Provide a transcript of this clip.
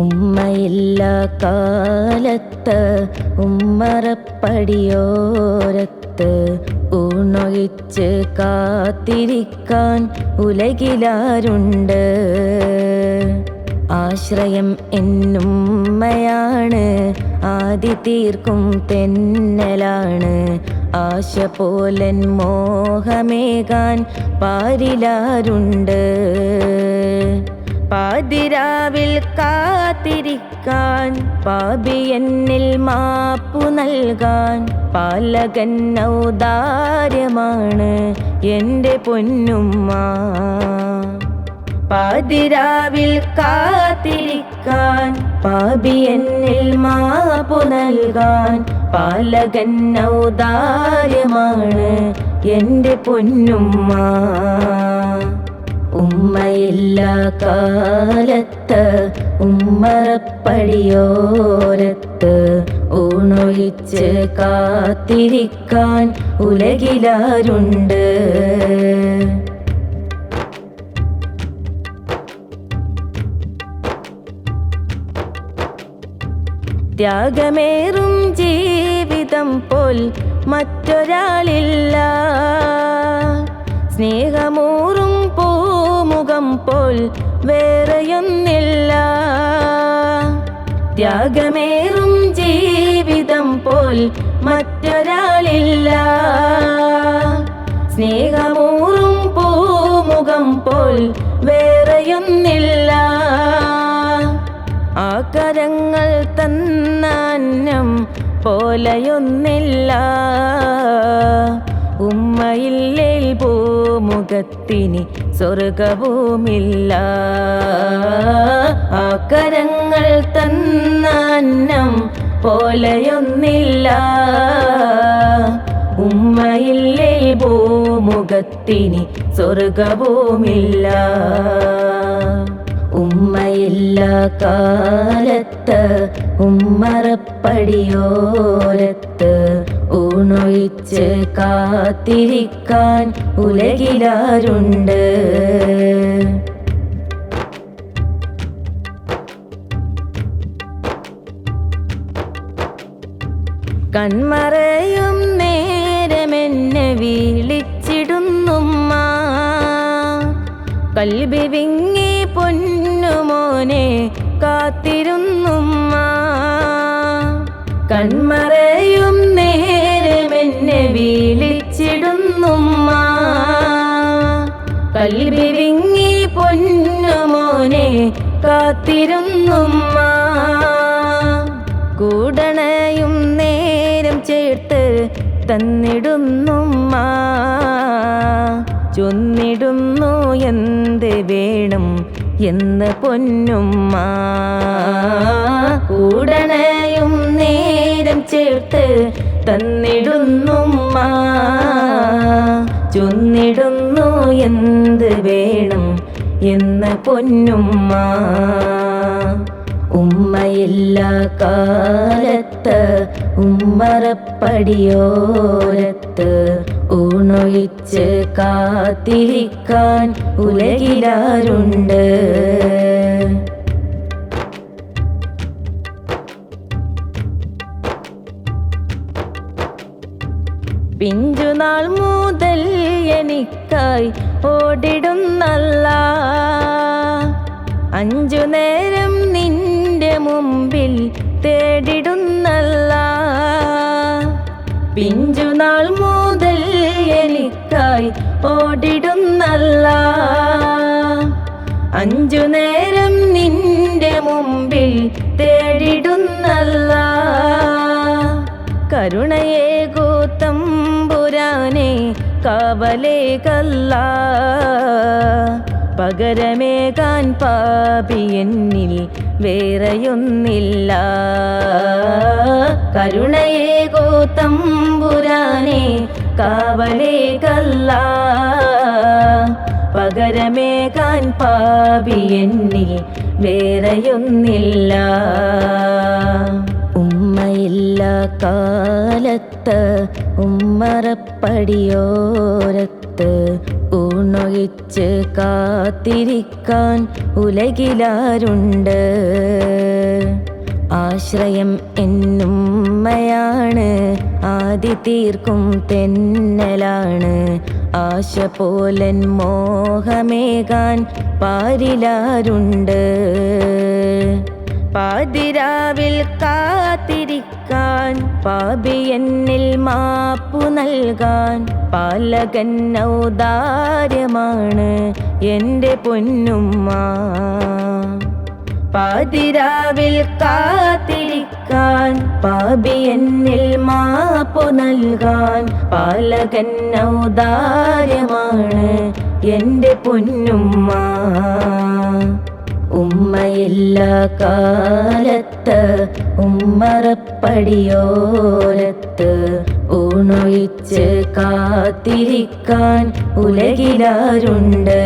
ഉമ്മയില്ല കാലത്ത് ഉമ്മറപ്പടിയോരത്ത് ഊണൊഴിച്ച് കാത്തിരിക്കാൻ ഉലകിലാരുണ്ട്. ആശ്രയം എന്നുമ്മയാണ് ആദി തീർക്കും തെന്നലാണ്. ആശ പോലൻ മോഹമേകാൻ പാരിലാരുണ്ട്. പാതിരാവിൽ കാത്തിരിക്കാൻ പാപിയെന്നിൽ മാപ്പു നൽകാൻ പാലകൻ ഔദാര്യമാണ് എന്റെ പൊന്നുമ്മ. പാതിരാവിൽ കാത്തിരിക്കാൻ പാപിയെന്നിൽ മാപ്പു നൽകാൻ പാലകൻ ഔദാര്യമാണ് എന്റെ പൊന്നുമ്മ. ഉമ്മയില്ല കാലത്ത് ഉമ്മറപ്പടിയോരത്ത് ഊണൊഴിച്ച് കാത്തിരിക്കാൻ ഉലകിലാരുണ്ട്. ത്യാഗമേറും ജീവിതം പോൽ മറ്റൊരാളില്ല. സ്നേഹമൂറും പൂമുഖം പോൽ വേറെയൊന്നില്ല ത്യാഗമേറും ജീവിതം പോൽ മറ്റൊരാളില്ല. സ്നേഹമൂറും പൂമുഖം പോൽ വേറെയൊന്നില്ല ആകരങ്ങൾ കരങ്ങൾ തന്നാന്നം പോലെയൊന്നില്ല. ഉമ്മയില്ലേ ഭൂമുഖത്തിനി സ്വർഗവുമില്ല. ആ കരങ്ങൾ തന്നാന്നം പോലെയൊന്നില്ല. ഉമ്മയില്ലേ ഭൂമുഖത്തിന് സ്വർഗവുമില്ല. ഉമ്മയില്ല കാലത്ത് ഉമ്മറപ്പടിയോരത്ത് ഊണൊഴിച്ച് കാത്തിരിക്കാൻ ഉലകിലാരുണ്ട്. കൺമറയും നേരമെന്നെ വീളിച്ചിടുന്നുമ്മ. കൽബി വിങ്ങി പൊന്നുമോനെ കാത്തിരുന്നുമ്മ. കൺമറയും കൽബി വിങ്ങി പൊന്നുമോനെ കാത്തിരുന്നുമ്മ. കൂടണയും നേരം ചേർത്ത് തന്നിടുന്നുമ്മ. ചൊന്നിടുന്നു എന്ത് വേണം എന്ന് പൊന്നുമ്മ. കൂടണയും നേരം ചേർത്ത് തന്നിടുന്നുമ്മ. ചൊന്നിടുന്നു എന്ത് വേണം എന്ന് പൊന്നുമ്മ. ഉമ്മയില്ല കാലത്ത് ഉമ്മറപ്പടിയോരത്ത് ഊണൊഴിച്ച് കാത്തിരിക്കാൻ ഉലകിലാരുണ്ട്. പിഞ്ചുനാൾ മുതൽ എനിക്കായി ഓടിടുന്നല്ല അഞ്ചു നേരം നിന്റെ മുമ്പിൽ തേടിടുന്നല്ല പിഞ്ചുനാൾ മുതൽ എനിക്കായി ഓടിടുന്നല്ല അഞ്ചു നേരം നിന്റെ മുമ്പിൽ തേടിടുന്നല്ല കരുണയേ തമ്പുരാനെ കാവലേ കല്ല പകരമേകാൻ പാപി എന്നിൽ വേറെയൊന്നില്ല. കരുണയെ തമ്പുരാനെ കാവലേ കല്ല പകരമേകാൻ പാപി എന്നിൽ വേറെയൊന്നില്ല. ഉമ്മയില്ല കാലത്ത് ഉമ്മറപ്പടിയോരത്ത് ഊണൊഴിച്ച് കാത്തിരിക്കാൻ ഉലകിലാരുണ്ട്. ആശ്രയം എന്നുമ്മയാണ് ആദി തീർക്കും തെന്നലാണ്. ആശ പോലൻ മോഹമേകാൻ പാരിലാരുണ്ട്. പാതിരാവിൽ കാത്തിരിക്കാൻ പാപി എന്നിൽ മാപ്പു നൽകാൻ പാലകൻ ഔദാര്യമാണ് എന്റെ പൊന്നുമ്മ. പാതിരാവിൽ കാത്തിരിക്കാൻ പാപി എന്നിൽ മാപ്പു നൽകാൻ പാലകൻ ഔദാര്യമാണ് എന്റെ പൊന്നുമ്മ. ഉമ്മയില്ല കാലത്ത് ഉമ്മറപ്പടിയോരത്ത് ഊണൊഴിച്ച് കാത്തിരിക്കാൻ ഉലകിലാരുണ്ട്.